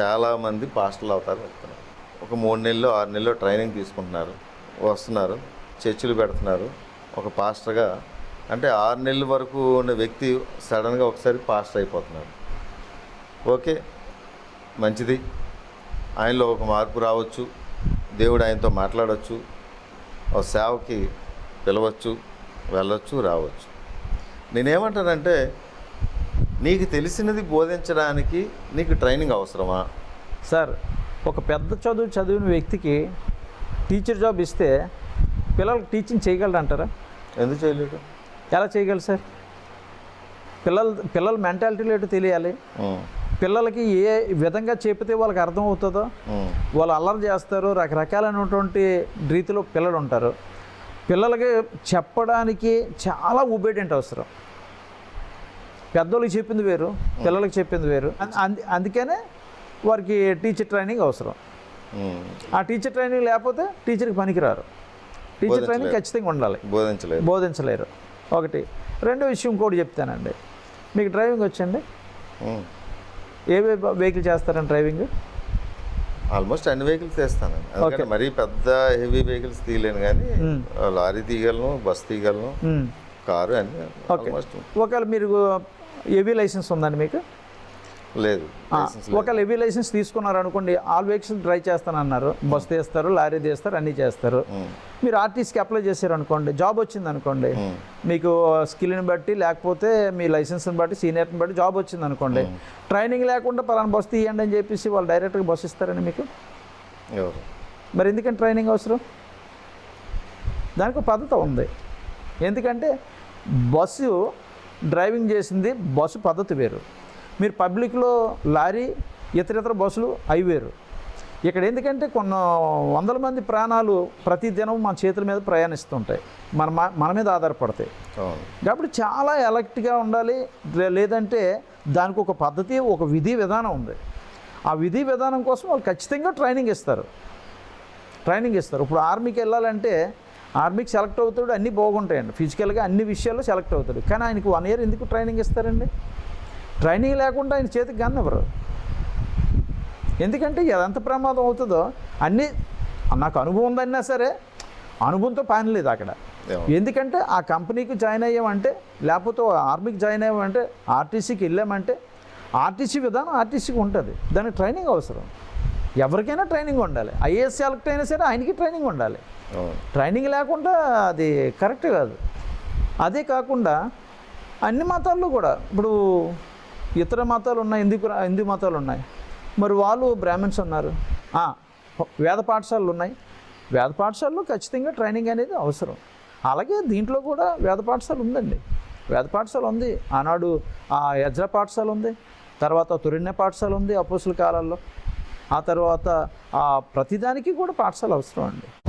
చాలామంది పాస్టర్లు అవుతారు. వెళ్తున్నారు ఒక మూడు నెలలు ఆరు నెలలు ట్రైనింగ్ తీసుకుంటున్నారు. వస్తున్నారు. చర్చిలు పెడుతున్నారు. ఒక పాస్టర్గా అంటే ఆరు నెలల వరకు ఉన్న వ్యక్తి సడన్గా ఒకసారి పాస్టర్ అయిపోతున్నారు ఓకే మంచిది. ఆయనలో ఒక మార్పు రావచ్చు. దేవుడు ఆయనతో మాట్లాడవచ్చు ఒక సేవకి పిలవచ్చు వెళ్ళొచ్చు రావచ్చు. నేనేమంటానంటే నీకు తెలిసినది బోధించడానికి నీకు ట్రైనింగ్ అవసరమా? సార్ ఒక పెద్ద చదువు చదివిన వ్యక్తికి టీచర్ జాబ్ ఇస్తే పిల్లలకు టీచింగ్ చేయగలరు అంటారా? ఎందుకు చేయలేడు ఎలా చేయగలరు సార్? పిల్లల పిల్లల మెంటాలిటీలు ఏంటో తెలియాలి. పిల్లలకి ఏ విధంగా చెప్తే వాళ్ళకి అర్థం అవుతుందో వాళ్ళు అల్లరి చేస్తారు రకరకాలైనటువంటి రీతిలో పిల్లలు ఉంటారు. పిల్లలకి చెప్పడానికి చాలా ఒబీడియంట్ అవసరం. పెద్దోళ్ళకి చెప్పింది వేరు పిల్లలకి చెప్పింది వేరు. అందుకనే వారికి టీచర్ ట్రైనింగ్ అవసరం. ఆ టీచర్ ట్రైనింగ్ లేకపోతే టీచర్కి పనికిరారు. టీచర్ ట్రైనింగ్ ఖచ్చితంగా ఉండాలి. బోధించలేదు బోధించలేరు. ఒకటి. రెండో విషయం ఇంకోటి చెప్తానండి. మీకు డ్రైవింగ్ వచ్చండి. ఏ వెహికల్ చేస్తారండి డ్రైవింగ్ ఆల్మోస్ట్ అన్ని వెహికల్స్ తీస్తాను అందుకని మరీ పెద్ద హెవీ వెహికల్స్ తీయలేను కానీ. లారీ తీయగలను బస్ తీయగలను. కారు అన్ని ఓకే. ఒకవేళ మీరు ఏవీ లైసెన్స్ ఉందండి మీకు? లేదు ఒకవేళ ఏవీ లైసెన్స్ తీసుకున్నారు అనుకోండి ఆల్ వెహికల్స్ డ్రైవ్ చేస్తానన్నారు. బస్ తీస్తారు లారీ తీస్తారు అన్నీ చేస్తారు. మీరు ఆర్టీసీకి అప్లై చేశారు అనుకోండి జాబ్ వచ్చింది అనుకోండి మీకు స్కిల్ని బట్టి లేకపోతే మీ లైసెన్స్ని బట్టి సీనియర్ని బట్టి జాబ్ వచ్చింది అనుకోండి ట్రైనింగ్ లేకుండా పలానా బస్ తీయండి అని చెప్పేసి వాళ్ళు డైరెక్ట్గా బస్ ఇస్తారండి మీకు? మరి ఎందుకంటే ట్రైనింగ్ అవసరం? దానికి పద్ధతి ఉంది. ఎందుకంటే బస్సు డ్రైవింగ్ చేసింది బస్సు పద్ధతి వేరు. మీరు పబ్లిక్లో లారీ ఇతర ఇతర బస్సులు అవి వేరు. ఇక్కడ ఎందుకంటే కొన్ని వందల మంది ప్రాణాలు ప్రతి దినం మన చేతుల మీద ప్రయాణిస్తుంటాయి. మన మన మీద ఆధారపడతాయి. కాబట్టి చాలా ఎలక్ట్గా ఉండాలి. లేదంటే దానికి ఒక పద్ధతి ఒక విధి విధానం ఉంది. ఆ విధి విధానం కోసం వాళ్ళు ఖచ్చితంగా ట్రైనింగ్ ఇస్తారు. ట్రైనింగ్ ఇస్తారు. ఇప్పుడు ఆర్మీకి వెళ్ళాలంటే ఆర్మీకి సెలెక్ట్ అవుతాడు అన్నీ బాగుంటాయండి. ఫిజికల్గా అన్ని విషయాల్లో సెలెక్ట్ అవుతాడు. కానీ ఆయనకి వన్ ఇయర్ ఎందుకు ట్రైనింగ్ ఇస్తారండి? ట్రైనింగ్ లేకుండా ఆయన చేతికి గన్ ఇవ్వరు. ఎందుకంటే ఎంత ప్రమాదం అవుతుందో అన్నీ నాకు అనుభవం ఉందన్నా సరే అనుభవంతో పని లేదు అక్కడ. ఎందుకంటే ఆ కంపెనీకి జాయిన్ అయ్యామంటే లేకపోతే ఆర్మీకి జాయిన్ అయ్యామంటే ఆర్టీసీకి వెళ్ళామంటే ఆర్టీసీ విధానం ఆర్టీసీకి ఉంటుంది. దానికి ట్రైనింగ్ అవసరం. ఎవరికైనా ట్రైనింగ్ ఉండాలి. ఐఏఎస్ సెలెక్ట్ అయినా సరే ఆయనకి ట్రైనింగ్ ఉండాలి. ట్రైనింగ్ లేకుండా అది కరెక్ట్ కాదు. అదే కాకుండా అన్ని మతాల్లో కూడా ఇప్పుడు ఇతర మతాలు ఉన్నాయి హిందూ హిందూ మతాలు ఉన్నాయి. మరి వాళ్ళు బ్రాహ్మణ్స్ ఉన్నారు. వేద పాఠశాలలు ఉన్నాయి. వేద పాఠశాలలో ఖచ్చితంగా ట్రైనింగ్ అనేది అవసరం. అలాగే దీంట్లో కూడా వేద పాఠశాల ఉందండి. వేద పాఠశాల ఉంది. ఆనాడు ఆ యజ్ర పాఠశాల ఉంది. తర్వాత తురిణ్య పాఠశాల ఉంది అపోసుల కాలాల్లో. ఆ తర్వాత ఆ ప్రతిదానికి కూడా పాఠశాల అవసరం అండి.